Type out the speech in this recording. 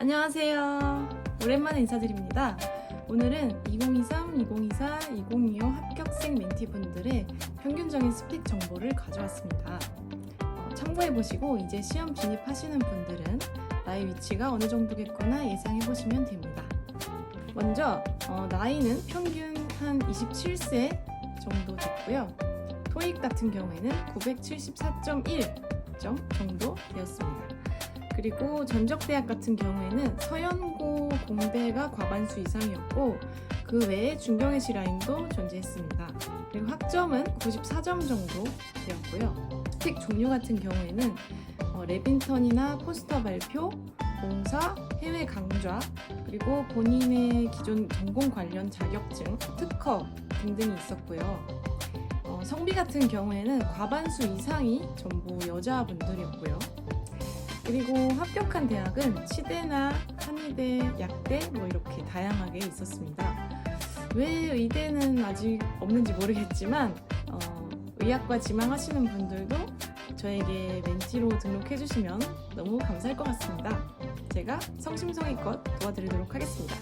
안녕하세요. 오랜만에 인사드립니다. 오늘은 2023, 2024, 2025 합격생 멘티분들의 평균적인 스펙 정보를 가져왔습니다. 어, 참고해보시고 이제 시험 진입하시는 분들은 나의 위치가 어느 정도겠구나 예상해보시면 됩니다. 먼저 어, 나이는 평균 한 27세 정도 됐고요. 토익 같은 경우에는 974.1점 정도 되었습니다. 그리고 전적대학 같은 경우에는 서연고 공대가 과반수 이상이었고 그 외에 중경외시 라인도 존재했습니다. 그리고 학점은 94점 정도 되었고요. 스택 종류 같은 경우에는 어, 랩인턴이나 포스터 발표, 봉사, 해외 강좌, 그리고 본인의 기존 전공 관련 자격증, 특허 등등이 있었고요. 어, 성비 같은 경우에는 과반수 이상이 전부 여자분들이었고요. 그리고 합격한 대학은 치대나 한의대, 약대 뭐 이렇게 다양하게 있었습니다. 왜 의대는 아직 없는지 모르겠지만 어, 의학과 지망하시는 분들도 저에게 멘티로 등록해 주시면 너무 감사할 것 같습니다. 제가 성심성의껏 도와드리도록 하겠습니다.